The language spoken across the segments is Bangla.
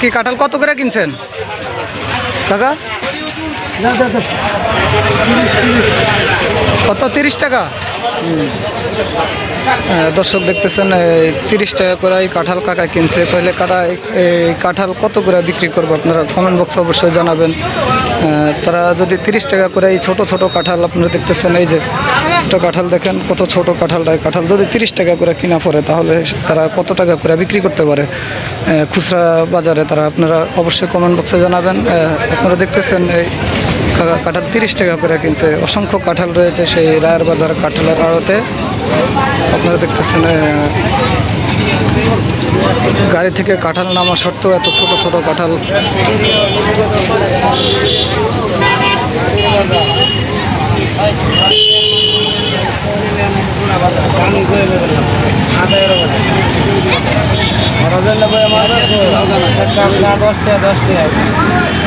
কি কাঁঠাল কত করে কিনছেন? দাদা কত? তিরিশ টাকা? দর্শক দেখতেছেন তিরিশ টাকা করে এই কাঁঠাল কাকা কিনছে। তাহলে কারা এই- কাঁঠাল কত করে বিক্রি করব আপনারা কমেন্ট বক্সে অবশ্যই জানাবেন। আহ, তারা যদি তিরিশ টাকা করে এই ছোট ছোট কাঁঠাল আপনারা দেখতেছেন এই যে একটা কাঁঠাল দেখেন কত ছোট কাঁঠালটা কাঁঠাল যদি তিরিশ টাকা করে কিনা পড়ে তাহলে তারা কত টাকা করে বিক্রি করতে পারে? খুচরা বাজারে তারা আপনারা অবশ্যই কমেন্ট বক্সে জানাবেন। আপনারা দেখতেছেন এই কাঁঠাল তিরিশ টাকা করে কিনছে অসংখ্য কাঁঠাল রয়েছে সেই রায়ের বাজার কাঁঠালের আড়তে আপনারা দেখতেছেন গাড়ি থেকে কাঁঠাল নামা সত্ত্বেও এত ছোট ছোট কাঁঠাল আহ,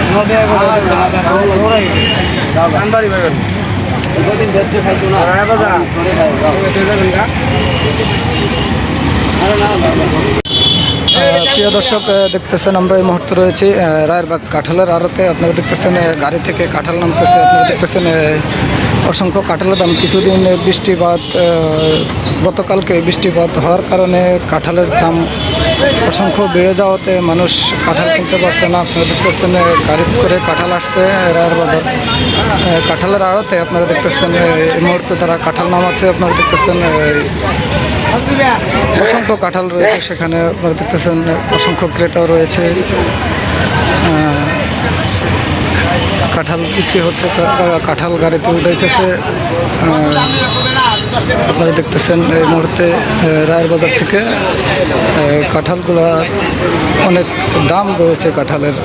প্রিয় দর্শক দেখতেছেন আমরা এই মুহূর্তে রয়েছি রায়েরবাগ কাঁঠালের আড়তে। আপনারা দেখতেছেন গাড়ি থেকে কাঁঠাল নামতেছে। আপনারা দেখতেছেন অসংখ্য কাঁঠালের দাম। কিছুদিন বৃষ্টিপাত গতকালকে বৃষ্টিপাত হওয়ার কারণে কাঁঠালের দাম অসংখ্য বেড়ে যাওয়াতে মানুষ কাঁঠাল কিনতে পারছে না। আপনারা দেখতেছেন গাড়ি করে কাঁঠাল আসছে রায়ের বাজার। কাঁঠালের আড়তে আপনারা দেখতেছেন এই মুহূর্তে তারা কাঁঠাল নামাচ্ছে, আপনারা দেখতেছেন অসংখ্য কাঁঠাল রয়েছে সেখানে, আপনারা দেখতেছেন অসংখ্য ক্রেতাও রয়েছে। কাঁঠাল বিক্রি হচ্ছে কাঁঠাল গাড়িতে উঠাইতেছে। আপনারা দেখতেছেন, এই মুহূর্তে রায়ের বাজার থেকে কাঁঠালগুলা অনেক দাম রয়েছে কাঁঠালের।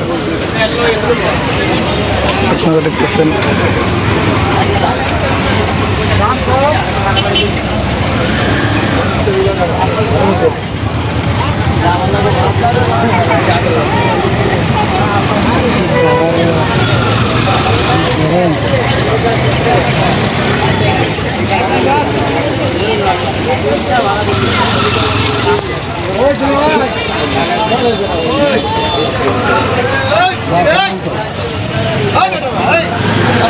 আপনারা দেখতেছেন।